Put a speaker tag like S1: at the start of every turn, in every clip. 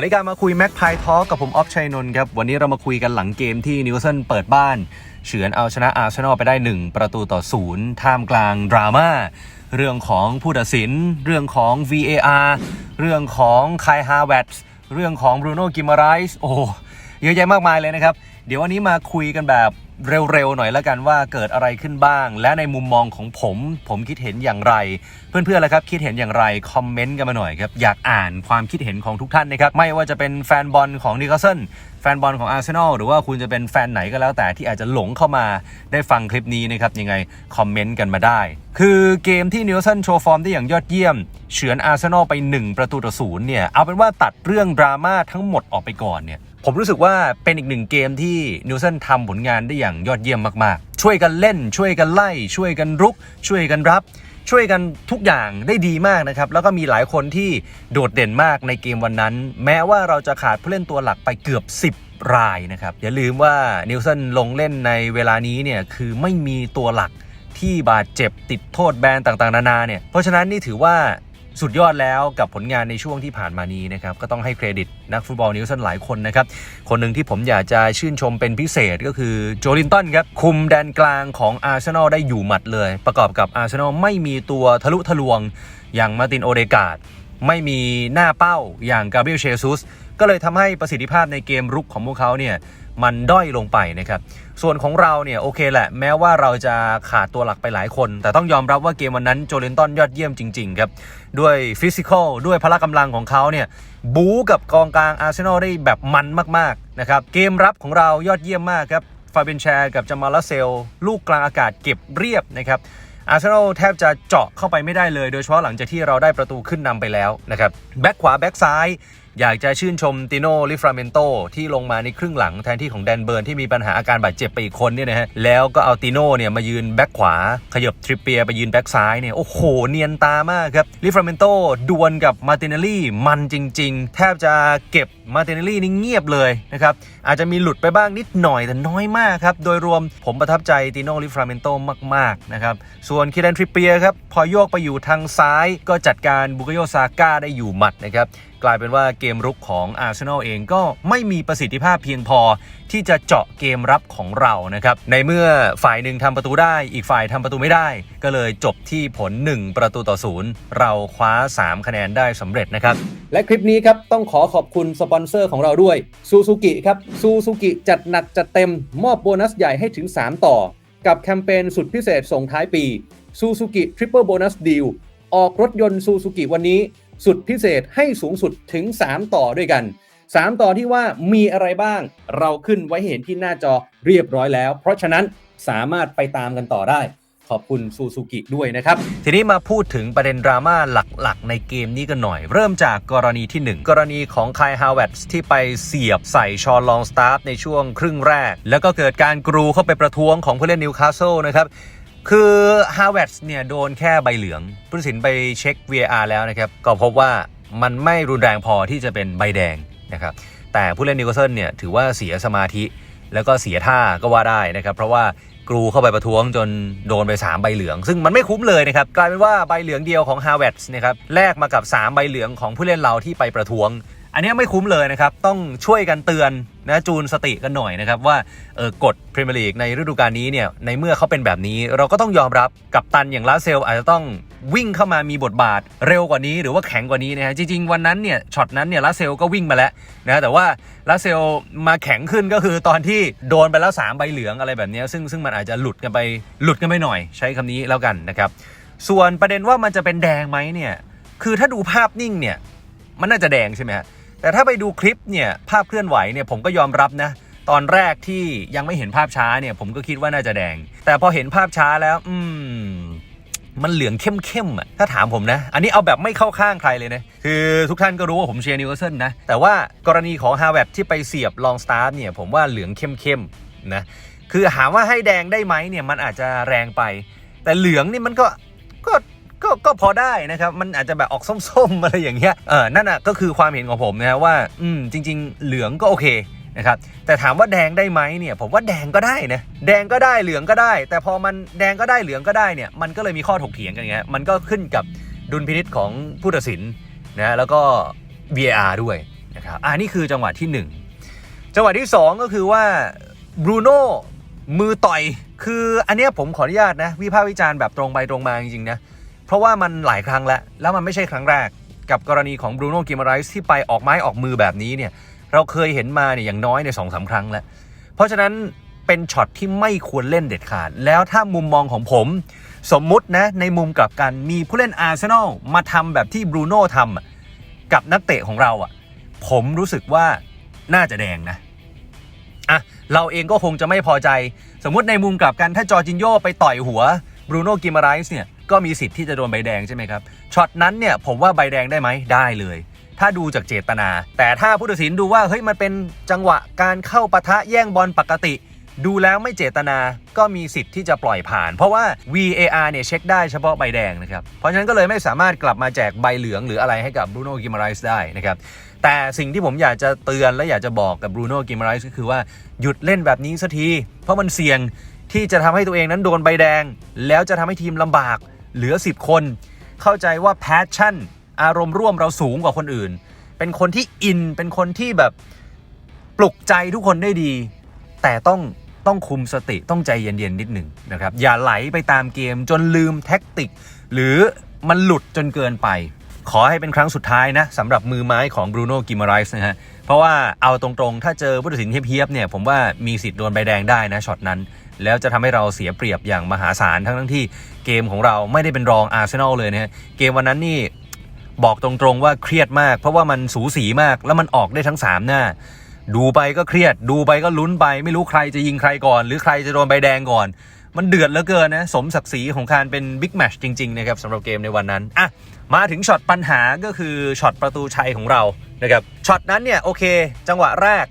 S1: วัสดีการมาคุยแม็กพายทอกับผมออฟชัยนนท์ครับ วันนี้เรามาคุยกันหลังเกมที่นิวเซนเปิดบ้าน เฉือนเอาชนะอาร์เซนอลไปได้ 1 ประตูต่อศูนย์ท่ามกลางดราม่าเรื่องของผู้ตัดสิน เรื่องของ VAR เรื่องของคายฮาเวตเรื่องของบรูโน่กิมมาไรส์โอ้เยอะแยะมากมายเลยนะครับ เดี๋ยววันนี้มาคุยกันแบบ เร็วๆหน่อยแล้วกันว่าเกิดอะไรขึ้นบ้าง และในมุมมองของผม ผมคิดเห็นอย่างไร เพื่อนๆล่ะครับคิดเห็นอย่างไรคอมเมนต์กันมาหน่อยครับอยากอ่านความคิดเห็นของทุกท่านนะครับไม่ว่าจะเป็นแฟนบอลของนิคาสเซิลแฟนบอลของอาร์เซนอลหรือว่าคุณจะเป็นแฟนไหนก็แล้วแต่ที่อาจจะหลงเข้ามาได้ฟังคลิปนี้นะครับยังไงคอมเมนต์กันมาได้ คือเกมที่นิวคาสเซิลโชว์ฟอร์มได้อย่างยอดเยี่ยม เฉือนอาร์เซนอลไป 1 ประตูต่อศูนย์เนี่ยเอาเป็นว่าตัดเรื่องดราม่าทั้งหมดออกไปก่อนเนี่ย ผมรู้สึกว่าเป็นอีกหนึ่งเกมที่นิวเซนทำผลงานได้อย่างยอดเยี่ยมมากๆ ช่วยกันเล่น ช่วยกันไล่ ช่วยกันรุก ช่วยกันรับ ช่วยกันทุกอย่างได้ดีมากนะครับ แล้วก็มีหลายคนที่โดดเด่นมากในเกมวันนั้น แม้ว่าเราจะขาดผู้เล่นตัวหลักไปเกือบ 10รายนะครับ อย่าลืมว่านิวเซนลงเล่นในเวลานี้เนี่ยคือไม่มีตัวหลักที่บาดเจ็บติดโทษแบนต่างๆ นานาเนี่ยเพราะฉะนั้นนี่ถือว่า สุดยอดแล้วกับผลงานในช่วงที่ผ่านมานี้นะครับก็ต้องให้เครดิตนักฟุตบอลนิวซันหลายคนนะครับ คนหนึ่งที่ผมอยากจะชื่นชมเป็นพิเศษก็คือโจลินตันครับ คุมแดนกลางของอาร์เซนอลได้อยู่หมัดเลย ประกอบกับอาร์เซนอลไม่มีตัวทะลุทะลวง อย่างมาตินโอเดกาดไม่มีหน้าเป้าอย่างกาเบรียลเชซุสก็เลยทำให้ประสิทธิภาพในเกมรุกของพวกเขาเนี่ย มันด้อยลงไปนะครับ ส่วนของเราเนี่ยโอเคแหละ แม้ว่าเราจะขาดตัวหลักไปหลายคน แต่ต้องยอมรับว่าเกมวันนั้นโจลินตันยอดเยี่ยมจริง ๆ ครับ ด้วยฟิสิกอลด้วยพละกำลังของเขาเนี่ยบู๊กับกองกลางอาร์เซนอลได้แบบมันมากๆนะครับเกมรับของเรายอดเยี่ยมมากครับฟาเบนแชร์กับจามาลาเซล ลูกกลางอากาศเก็บเรียบนะครับอาร์เซนอลแทบจะเจาะเข้าไปไม่ได้เลย โดยเฉพาะหลังจากที่เราได้ประตูขึ้นนำไปแล้วนะครับแบ็กขวาแบ็กซ้าย อยากจะชื่นชมติโนลิฟราเมนโตที่ลงมาในครึ่งหลังแทนที่ของแดนเบิร์นที่มีปัญหาอาการบาดเจ็บไปอีกคนเนี่ยนะฮะแล้วก็เอาติโนเนี่ยมายืนแบ็กขวา ขยับทริปเปียไปยืนแบ็กซ้ายเนี่ยโอ้โหเนียนตามากครับลิฟราเมนโตดวลกับมาติเนลลี่มันจริง ๆ แทบจะเก็บมาติเนลลี่นี่เงียบเลยนะครับอาจจะมีหลุดไปบ้างนิดหน่อยแต่น้อยมากครับโดยรวมผมประทับใจติโนลิฟราเมนโตมากๆนะครับส่วนคิรันทริปเปียครับพอโยกไปอยู่ทางซ้ายก็จัดการบุกโยซาก้าได้อยู่หมัดนะครับกลายเป็นว่าเกมรุกของอาร์เซนอลเองก็ไม่มีประสิทธิภาพเพียงพอที่จะเจาะเกมรับของเรานะครับ ในเมื่อฝ่ายหนึ่งทำประตูได้ อีกฝ่ายทำประตูไม่ได้ ก็เลยจบที่ผล 1 ประตูต่อศูนย์เราคว้า 3 คะแนนได้สำเร็จนะครับ
S2: และคลิปนี้ครับ ต้องขอขอบคุณสปอนเซอร์ของเราด้วยซูซูกิครับซูซูกิจัดหนักจัดเต็มมอบโบนัสใหญ่ให้ถึง 3 ต่อ กับแคมเปญสุดพิเศษส่งท้ายปีซูซูกิทริปเปิลโบนัสดีลออกรถยนต์ซูซูกิวันนี้ สุดพิเศษให้สูงสุดถึง 3 ต่อด้วยกัน 3 ต่อที่ว่ามีอะไรบ้าง เราขึ้นไว้เห็นที่หน้าจอเรียบร้อยแล้ว เพราะฉะนั้นสามารถไปตามกันต่อได้ ขอบคุณซูซูกิด้วยนะครับ
S1: ทีนี้มาพูดถึงประเด็นดราม่าหลักๆ ในเกมนี้กันหน่อย เริ่มจากกรณีที่ 1 กรณีของคายฮาวเวตส์ที่ไปเสียบใส่ชอนลองสตาร์ในช่วงครึ่งแรก แล้วก็เกิดการกรูเข้าไปประท้วงของผู้เล่นนิวคาสเซิลนะครับ คือ ฮาวเวตส์เนี่ยโดนแค่ใบเหลืองผู้ตัดสินไปเช็ค VAR แล้วนะครับ ก็พบว่ามันไม่รุนแรงพอที่จะเป็นใบแดงนะครับ แต่ผู้เล่นนิวคาสเซิลเนี่ยถือว่าเสียสมาธิ แล้วก็เสียท่าก็ว่าได้นะครับ เพราะว่ากรูเข้าไปประท้วงจนโดนไป 3 ใบเหลือง ซึ่งมันไม่คุ้มเลยนะครับ กลายเป็นว่าใบเหลืองเดียวของ h a r v a r d นะครับแลกมากับ 3 ใบเหลืองของผู้เล่นเราที่ไปประท้วง อันนี้ไม่คุ้มเลยนะครับ ต้องช่วยกันเตือนนะจูนสติกันหน่อยนะครับ ว่าเออกฎพรีเมียร์ลีกในฤดูกาลนี้เนี่ยในเมื่อเขาเป็นแบบนี้ เราก็ต้องยอมรับกับตันอย่างลาเซลอาจจะต้องวิ่งเข้ามามีบทบาทเร็วกว่านี้หรือว่าแข็งกว่านี้นะฮะจริง ๆ วันนั้นเนี่ยช็อตนั้นเนี่ยลาเซลก็วิ่งมาแล้วนะแต่ว่าลาเซลมาแข็งขึ้นก็คือตอนที่โดนไปแล้วสามใบเหลืองอะไรแบบนี้ซึ่งซึ่งมันอาจจะหลุดกันไปหลุดกันไปหน่อย ใช้คำนี้แล้วกันนะครับส่วนประเด็นว่ามันจะเป็นแดงไหมเนี่ยคือถ้าดูภาพนิ่งเนี่ยมันน่าจะแดงใช่ไหมฮะ แต่ถ้าไปดูคลิปเนี่ยภาพเคลื่อนไหวเนี่ยผมก็ยอมรับนะตอนแรกที่ยังไม่เห็นภาพช้าเนี่ยผมก็คิดว่าน่าจะแดง แต่พอเห็นภาพช้าแล้ว อืม มันเหลืองเข้มๆอะถ้าถามผมนะ อันนี้เอาแบบไม่เข้าข้างใครเลยนะ คือทุกท่านก็รู้ว่าผมเชียร์นิวคาสเซิลนะ แต่ว่ากรณีของฮาวเวร์ดที่ไปเสียบลองสตาร์เนี่ย ผมว่าเหลืองเข้มๆนะ คือหาว่าให้แดงได้ไหมเนี่ยมันอาจจะแรงไป แต่เหลืองนี่มันก็ ก็ก็พอได้นะครับ มันอาจจะแบบออกส้มๆอะไรอย่างเงี้ยเออนั่นอะก็คือความเห็นของผมนะว่า อืมจริง ๆ เหลืองก็โอเคนะครับแต่ถามว่าแดงได้ไหมเนี่ยผมว่าแดงก็ได้นะแดงก็ได้เหลืองก็ได้ แต่พอมันแดงก็ได้เหลืองก็ได้เนี่ยมันก็เลยมีข้อถกเถียงกันอย่างเงี้ยมันก็ขึ้นกับดุลพินิษของผู้ตัดสินนะแล้วก็ VAR ด้วยนะครับอ่านี่คือจังหวะที่หนึ่งจังหวะที่สองก็คือว่าบรูโน่มือต่อย คืออันเนี้ยผมขออนุญาตนะวิพากษ์วิจารณ์แบบตรงไปตรงมาจริงๆนะ เพราะว่ามันหลายครั้งแล้ว แล้วมันไม่ใช่ครั้งแรก กับกรณีของบรูโน่กิมไรส์ที่ไปออกไม้ออกมือแบบนี้เนี่ยเราเคยเห็นมาเนี่ยอย่างน้อยในสองสาครั้งแล้ว เพราะฉะนั้นเป็นช็อตที่ไม่ควรเล่นเด็ดขาด แล้วถ้ามุมมองของผม สมมุตินะในมุมกลับกันมีผู้เล่นอาร์เซนอลมาทำแบบที่บรูโน่ทำกับนักเตะของเราอะผมรู้สึกว่าน่าจะแดงนะอะเราเองก็คงจะไม่พอใจ สมมุติในมุมกลับกันถ้าจอร์จินโยไปต่อยหัวบรูโน่กิมาไรส์เนี่ย ก็มีสิทธิ์ที่จะโดนใบแดงใช่ไหมครับช็อตนั้นเนี่ยผมว่าใบแดงได้ไหมได้เลย ถ้าดูจากเจตนา แต่ถ้าผู้ตัดสินดูว่าเฮ้ยมันเป็นจังหวะการเข้าปะทะแย่งบอลปกติ ดูแล้วไม่เจตนาก็มีสิทธิ์ที่จะปล่อยผ่าน เพราะว่า VAR เนี่ยเช็คได้เฉพาะใบแดงนะครับเพราะฉะนั้นก็เลยไม่สามารถกลับมาแจกใบเหลืองหรืออะไรให้กับบรูโน่กิมาไรส์ได้นะครับแต่สิ่งที่ผมอยากจะเตือนและอยากจะบอกกับบรูโน่กิมาไรส์ก็คือว่าหยุดเล่นแบบนี้สักทีเพราะมันเสี่ยงที่จะทำให้ตัวเองนั้นโดนใบแดง แล้วจะทำให้ทีมลำบาก เหลือ 10 คน เข้าใจว่าแพชชั่น อารมณ์ร่วมเราสูงกว่าคนอื่น เป็นคนที่อินเป็นคนที่แบบปลุกใจทุกคนได้ดี แต่ต้องต้องคุมสติต้องใจเย็นๆนิดหนึ่งนะครับ อย่าไหลไปตามเกมจนลืมแท็กติก หรือมันหลุดจนเกินไป ขอให้เป็นครั้งสุดท้ายนะสำหรับมือไม้ของบรูโน่กิมาไรส์นะฮะเพราะว่าเอาตรงๆ ถ้าเจอผู้ตัดสินเฮียบๆเนี่ยผมว่ามีสิทธิ์โดนใบแดงได้นะช็อตนั้น แล้วจะทำให้เราเสียเปรียบอย่างมหาศาลทั้งทั้งที่เกมของเราไม่ได้เป็นรองอาร์เซนอลเลยนะฮะเกมวันนั้นนี่บอกตรงๆว่าเครียดมาก เพราะว่ามันสูสีมากแล้วมันออกได้ทั้ง 3 หน้า ดูไปก็เครียด ดูไปก็ลุ้นไป ไม่รู้ใครจะยิงใครก่อน หรือใครจะโดนใบแดงก่อน มันเดือดเหลือเกินนะ สมศักดิ์ศรีของการเป็นบิ๊กแมชจริง ๆ นะครับสำหรับเกมในวันนั้นอะมาถึงช็อตปัญหาก็คือช็อตประตูชัยของเรานะครับช็อตนั้นเนี่ยโอเค จังหวะแรก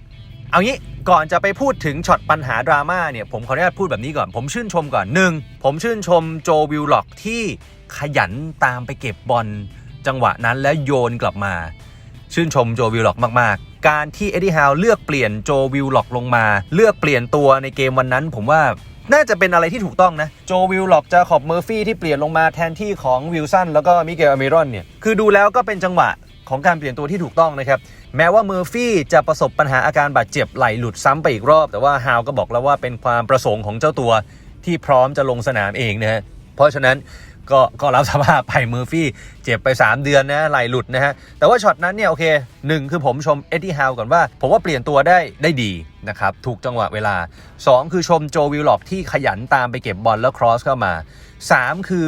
S1: เอางี้ ก่อนจะไปพูดถึงช็อตปัญหาดราม่าเนี่ยผมขออนุญาตพูดแบบนี้ก่อน ผมชื่นชมก่อนหนึ่งผมชื่นชมโจวิลล็อกที่ขยันตามไปเก็บบอลจังหวะนั้นแล้วโยนกลับมา ชื่นชมโจวิลล็อกมาก ๆ การที่เอ็ดดี้ฮาวเลือกเปลี่ยนโจวิลล็อกลงมา เลือกเปลี่ยนตัวในเกมวันนั้น ผมว่าน่าจะเป็นอะไรที่ถูกต้องนะ โจวิลล็อกจะขอบเมอร์ฟี่ที่เปลี่ยนลงมาแทนที่ของวิลสันแล้วก็มิเกลอเมรอนเนี่ยคือดูแล้วก็เป็นจังหวะ ของการเปลี่ยนตัวที่ถูกต้องนะครับ แม้ว่าเมอร์ฟี่จะประสบปัญหาอาการบาดเจ็บไหลหลุดซ้ำไปอีกรอบ แต่ว่าฮาวก็บอกแล้วว่าเป็นความประสงค์ของเจ้าตัวที่พร้อมจะลงสนามเองนะฮะเพราะฉะนั้นก็ก็รับสภาพไปเมอร์ฟี่เจ็บไป 3 เดือนนะไหลหลุดนะฮะ แต่ว่าช็อตนั้นเนี่ยโอเคหนึ่งคือผมชมเอ็ดดี้ฮาวก่อนว่า ผมว่าเปลี่ยนตัวได้ได้ดีนะครับ ถูกจังหวะเวลา 2 คือชมโจวิลล็อกที่ขยันตามไปเก็บบอลแล้วครอสเข้ามา 3 คือ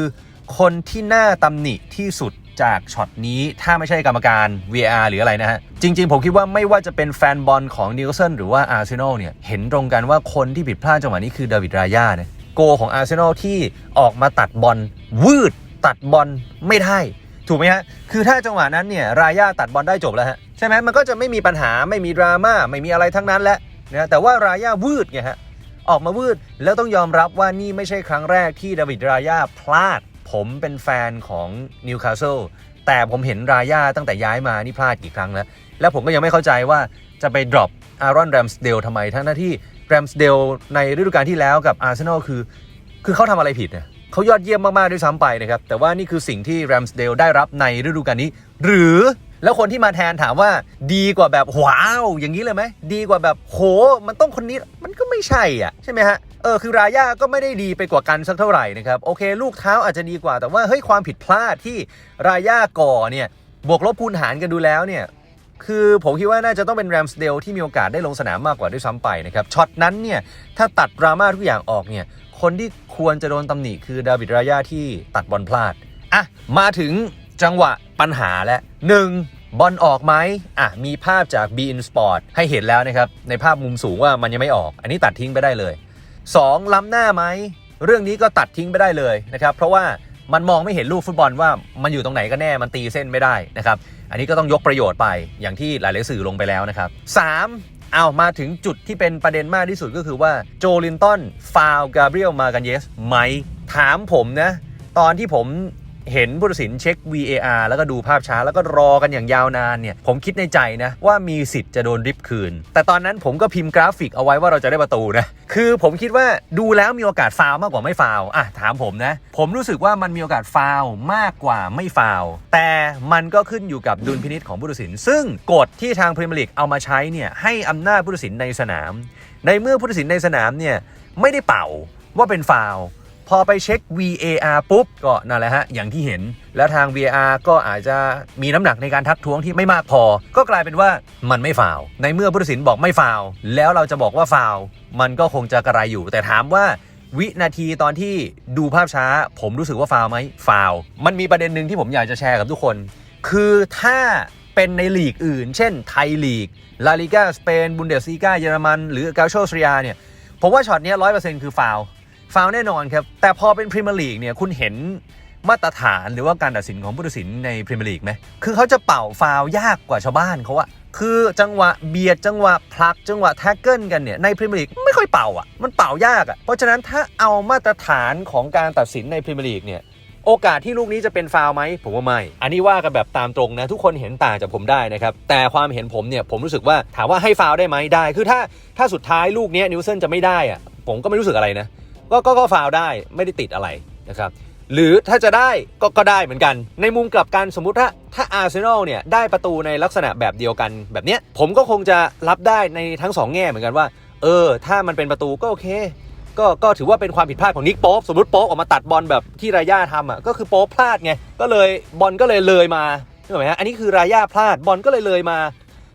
S1: คนที่น่าตำหนิที่สุด จากช็อตนี้ถ้าไม่ใช่กรรมการ VR หรืออะไรนะฮะ จริง ๆ ผมคิดว่าไม่ว่าจะเป็นแฟนบอลของนิวเซนหรือว่าอาร์เซนอลเนี่ย เห็นตรงกันว่าคนที่ผิดพลาดจังหวะนี้คือเดวิดรายาเนะโกของอาร์เซนอลที่ออกมาตัดบอลวืดตัดบอลไม่ได้ถูกไหมฮะ คือถ้าจังหวะนั้นเนี่ยรายาตัดบอลได้จบแล้วฮะ ใช่ไหมมันก็จะไม่มีปัญหาไม่มีดราม่าไม่มีอะไรทั้งนั้นแหละนะแต่ว่ารายาวืดไงฮะออกมาวืดแล้วต้องยอมรับว่านี่ไม่ใช่ครั้งแรกที่ดาวิดรายาพลาด ผมเป็นแฟนของนิวคาสเซิลแต่ผมเห็นรายาตั้งแต่ย้ายมานี่พลาดกี่ครั้งแล้ว แล้วผมก็ยังไม่เข้าใจว่าจะไปดรอปอารอนแรมสเดลทำไม ทั้งหน้าที่แรมสเดลในฤดูกาลที่แล้วกับอาร์เซนอลคือ คือเขาทำอะไรผิดเนี่ยเขายอดเยี่ยมมาก ๆ ด้วยซ้ำไปนะครับ แต่ว่านี่คือสิ่งที่แรมสเดลได้รับในฤดูกาลนี้ หรือแล้วคนที่มาแทนถามว่าดีกว่าแบบว้าว อย่างนี้เลยไหม ดีกว่าแบบโห มันต้องคนนี้มันก็ไม่ใช่อะ ใช่ไหมฮะ เออคือราย่าก็ไม่ได้ดีไปกว่ากันสักเท่าไหร่นะครับโอเค ลูกเท้าอาจจะดีกว่าแต่ว่าเฮ้ยความผิดพลาดที่ราย่าก่อเนี่ยบวกลบคูณหารกันดูแล้วเนี่ยคือผมคิดว่าน่าจะต้องเป็นแรมสเดลที่มีโอกาสได้ลงสนามมากกว่าด้วยซ้ำไปนะครับช็อตนั้นเนี่ยถ้าตัดดราม่าทุกอย่างออกเนี่ยคนที่ควรจะโดนตำหนิคือดาวิดราย่าที่ตัดบอลพลาดอะมาถึงจังหวะปัญหาแล้วหนึ่งบอลออกไหมอะ มีภาพจาก b in Sport ให้เห็นแล้วนะครับ ในภาพมุมสูงว่ามันยังไม่ออก อันนี้ตัดทิ้งไปได้เลย 2. ล้ำหน้าไหมเรื่องนี้ก็ตัดทิ้งไปได้เลยนะครับ เพราะว่ามันมองไม่เห็นลูกฟุตบอลว่ามันอยู่ตรงไหนกันแน่มันตีเส้นไม่ได้นะครับ อันนี้ก็ต้องยกประโยชน์ไปอย่างที่หลายๆสื่อลงไปแล้วนะครับ 3. เอามาถึงจุดที่เป็นประเด็นมากที่สุดก็คือว่าโจลินตันฟาวกาเบรียลมากันเยสไหมถามผมนะ ตอนที่ผม เห็นผู้ตัดสินเช็ค VAR แล้วก็ดูภาพช้าแล้วก็รอกันอย่างยาวนานเนี่ยผมคิดในใจนะว่ามีสิทธิ์จะโดนริบคืน แต่ตอนนั้นผมก็พิมพ์กราฟิกเอาไว้ว่าเราจะได้ประตูนะคือผมคิดว่าดูแล้วมีโอกาสฟาวมากกว่าไม่ฟาวอะถามผมนะ ผมรู้สึกว่ามันมีโอกาสฟาวมากกว่าไม่ฟาวแต่มันก็ขึ้นอยู่กับดุลพินิษของผู้ตัดสิน ซึ่งกฎที่ทางพรีเมียร์ลีกเอามาใช้เนี่ยให้อำนาจผู้ตัดสินในสนาม ในเมื่อผู้ตัดสินในสนามเนี่ยไม่ได้เป่าว่าเป็นฟาว พอไปเช็ค VAR ปุ๊บ ก็นั่นแหละฮะ อย่างที่เห็น แล้วทาง VAR ก็อาจจะมีน้ำหนักในการทักท้วงที่ไม่มากพอ ก็กลายเป็นว่ามันไม่ฟาว ในเมื่อผู้ตัดสินบอกไม่ฟาว แล้วเราจะบอกว่าฟาว มันก็คงจะกระไรอยู่ แต่ถามว่าวินาทีตอนที่ดูภาพช้า ผมรู้สึกว่าฟาวไหมฟาว มันมีประเด็นหนึ่งที่ผมอยากจะแชร์กับทุกคน คือถ้าเป็นในลีกอื่น เช่นไทยลีก ลาลิกาสเปน บุนเดสลีกาเยอรมัน หรือกาโชสเรียเนี่ย ผมว่าช็อตนี้ร้อยเปอร์เซ็นต์คือฟาว ฟาวแน่นอนครับ แต่พอเป็นพรีเมียร์ลีกเนี่ยคุณเห็นมาตรฐานหรือว่าการตัดสินของผู้ตัดสินในพรีเมียร์ลีกไหมคือเขาจะเป่าฟาวยากกว่าชาวบ้านเขาอะคือจังหวะเบียดจังหวะผลักจังหวะแท็กเกิลกันเนี่ยในพรีเมียร์ลีกไม่ค่อยเป่าอะมันเป่ายากอะเพราะฉะนั้นถ้าเอามาตรฐานของการตัดสินในพรีเมียร์ลีกเนี่ยโอกาสที่ลูกนี้จะเป็นฟาวไหมผมว่าไม่ อันนี้ว่ากันแบบตามตรงนะ ทุกคนเห็นต่างจากผมได้นะครับ แต่ความเห็นผมเนี่ยผมรู้สึกว่าถามว่าให้ฟาวได้ไหมได้ คือถ้าถ้าสุดท้ายลูกนี้นิวเซนจะไม่ได้อะผมก็ไม่รู้สึกอะไรนะ ก็ก็ก็ฟาวได้ไม่ได้ติดอะไรนะครับหรือถ้าจะได้ก็ก็ได้เหมือนกัน ในมุมกลับกันสมมุติถ้าถ้าอาร์เซนอลเนี่ยได้ประตูในลักษณะแบบเดียวกันแบบเนี้ยผมก็คงจะรับได้ในทั้งสองแง่เหมือนกันว่า เออ ถ้ามันเป็นประตูก็โอเค ก็ก็ถือว่าเป็นความผิดพลาดของนิกโป๊ปสมมติโป๊ปออกมาตัดบอลแบบที่รายาทำอะก็คือโป๊ปพลาดไงก็เลยบอลก็เลยเลยมาเข้าไหมฮะอันนี้คือรายาพลาดบอลก็เลยเลยมา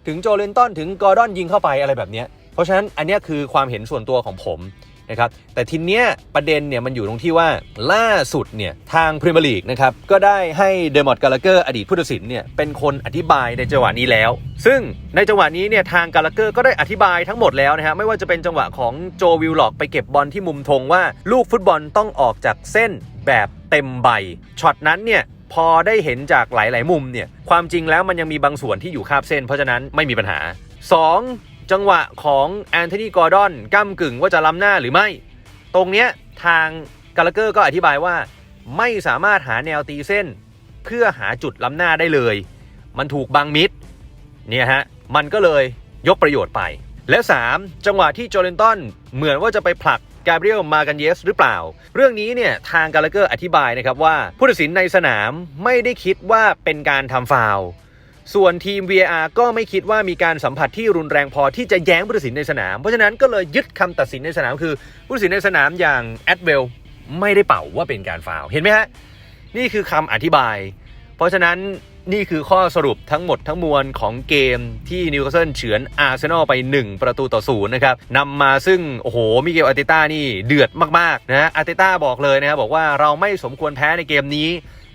S1: ถึงโจเลนตันถึงกอร์ดอนยิงเข้าไปอะไรแบบเนี้ยเพราะฉะนั้นอันเนี้ยคือความเห็นส่วนตัวของผม นะครับแต่ทีเนี้ยประเด็นเนี่ยมันอยู่ตรงที่ว่าล่าสุดเนี่ยทางพรีเมียร์ลีกนะครับก็ได้ให้เดมอดกาลเกอร์อดีตผู้ตัดสินเนี่ยเป็นคนอธิบายในจังหวะนี้แล้ว ซึ่งในจังหวะนี้เนี่ยทางกาลเกอร์ก็ได้อธิบายทั้งหมดแล้วนะฮะไม่ว่าจะเป็นจังหวะของโจวิลล็อกไปเก็บบอลที่มุมธงว่าลูกฟุตบอลต้องออกจากเส้นแบบเต็มใบช็อตนั้นเนี่ยพอได้เห็นจากหลาย ๆ มุมเนี่ยความจริงแล้วมันยังมีบางส่วนที่อยู่คาบเส้น เพราะฉะนั้นไม่มีปัญหา 2. จังหวะของแอนโทนีกอร์ดอนก้ากึ่งว่าจะล้ำหน้าหรือไม่ ตรงเนี้ยทางกาลเกอร์ก็อธิบายว่า ไม่สามารถหาแนวตีเส้น เพื่อหาจุดล้ำหน้าได้เลย มันถูกบังมิดเนี่ยฮะมันก็เลยยกประโยชน์ไป และ 3. จังหวะที่โจเลนตันเหมือนว่าจะไปผลักกาเบรียลมากันเยสหรือเปล่า เรื่องนี้เนี่ยทางกาลเกอร์อธิบายนะครับว่าผู้ตัดสินในสนามไม่ได้คิดว่าเป็นการทำฟาวล์ ส่วนทีม VAR ก็ไม่คิดว่ามีการสัมผัสที่รุนแรงพอที่จะแย้งผู้ตัดสินในสนาม เพราะฉะนั้นก็เลยยึดคำตัดสินในสนามคือผู้ตัดสินในสนามอย่างแอดเวลไม่ได้เป่าว่าเป็นการฟาวเห็นไหมฮะนี่คือคำอธิบาย เพราะฉะนั้นนี่คือข้อสรุปทั้งหมดทั้งมวลของเกมที่นิวคาสเซิลเฉือนอาร์เซนอลไป 1 ประตูต่อศูนย์นะครับนำมาซึ่ง โอ้โห มิเกลอาร์เตต้านี่เดือดมาก ๆ นะฮะอาร์เตต้าบอกเลยนะครับบอกว่าเราไม่สมควรแพ้ในเกมนี้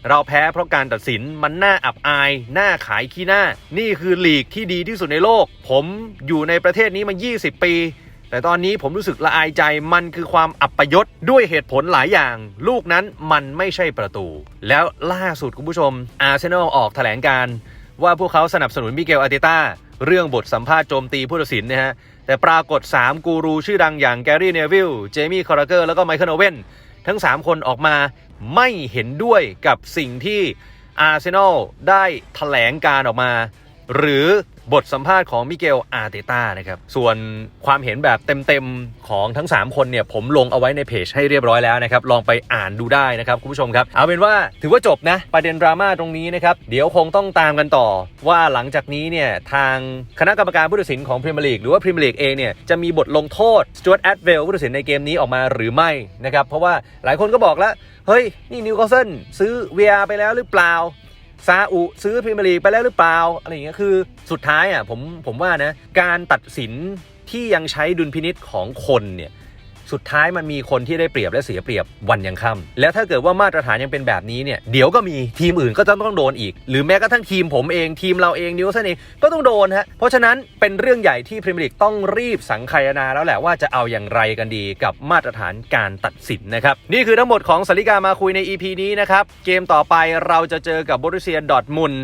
S1: เราแพ้เพราะการตัดสินมันน่าอับอาย น่าขายขี้หน้า นี่คือลีกที่ดีที่สุดในโลก ผมอยู่ในประเทศนี้มา 20 ปี แต่ตอนนี้ผมรู้สึกละอายใจมันคือความอับปยศด้วยเหตุผลหลายอย่าง ลูกนั้นมันไม่ใช่ประตู แล้วล่าสุดคุณผู้ชม อาร์เซนอลออกแถลงการว่าพวกเขาสนับสนุนมิเกลอาร์เตต้าเรื่องบทสัมภาษณ์โจมตีผู้ตัดสินนะฮะ แต่ปรากฏ 3 กูรูชื่อดังอย่างแกรี่เนวิล เจมี่คอร์เกอร์ แล้วก็ไมเคิลโอเว่น ทั้ง 3 คนออกมา ไม่เห็นด้วยกับสิ่งที่อาร์เซนอลได้แถลงการออกมา หรือบทสัมภาษณ์ของมิเกลอาร์เตต้านะครับ ส่วนความเห็นแบบเต็มๆ ของทั้ง 3 คนเนี่ย ผมลงเอาไว้ในเพจให้เรียบร้อยแล้วนะครับ ลองไปอ่านดูได้นะครับ คุณผู้ชมครับ เอาเป็นว่าถือว่าจบนะ ประเด็นดราม่าตรงนี้นะครับ เดี๋ยวคงต้องตามกันต่อ ว่าหลังจากนี้เนี่ย ทางคณะกรรมการผู้ตัดสินของพรีเมียร์ลีกหรือว่าพรีเมียร์ลีกเองเนี่ยจะมีบทลงโทษสจวตแอดเวลผู้ตัดสินในเกมนี้ออกมาหรือไม่นะครับเพราะว่าหลายคนก็บอกแล้วเฮ้ยนี่นิวคาสเซิลซื้อ VR ไปแล้วหรือเปล่า ซาอุซื้อพรีเมียร์ลีกไปแล้วหรือเปล่าอะไรอย่างเงี้ยคือสุดท้ายอะผมผมว่านะการตัดสินที่ยังใช้ดุลพินิษของคนเนี่ย สุดท้ายมันมีคนที่ได้เปรียบและเสียเปรียบวันยังค่ำแล้วถ้าเกิดว่ามาตรฐานยังเป็นแบบนี้เนี่ยเดี๋ยวก็มีทีมอื่นก็จะต้องโดนอีก หรือแม้กระทั่งทีมผมเองทีมเราเองนิวส์เองก็ต้องโดนฮะเพราะฉะนั้นเป็นเรื่องใหญ่ที่พรีเมียร์ลีกต้องรีบสังคายนาแล้วแหละว่าจะเอาอย่างไรกันดีกับมาตรฐานการตัดสินนะครับนี่คือทั้งหมดของสาริกามาคุยใน EP นี้นะครับเกมต่อไปเราจะเจอกับบรุเซียดอทมุน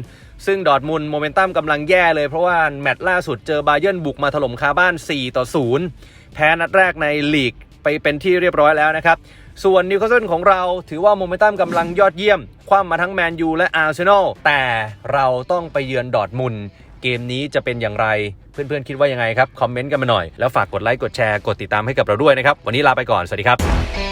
S1: ซึ่งดอทมุนโมเมนตัมกำลังแย่เลยเพราะว่าแมตช์ล่าสุดเจอบาเยิร์นบุกมาถล่มคาบ้าน 4 ต่อ 0 แพ้นัดแรกในลีกไปเป็นที่เรียบร้อยแล้วนะครับ ส่วนนิวคาสเซิลของเราถือว่าโมเมนตัมกำลังยอดเยี่ยม คว่ำมาทั้งแมนยูและอาร์เซนอลแต่เราต้องไปเยือนดอร์ทมุนเกมนี้จะเป็นอย่างไร เพื่อนๆ คิดว่ายังไงครับ คอมเมนต์กันมาหน่อย แล้วฝากกดไลค์กดแชร์กดติดตามให้กับเราด้วยนะครับ วันนี้ลาไปก่อน สวัสดีครับ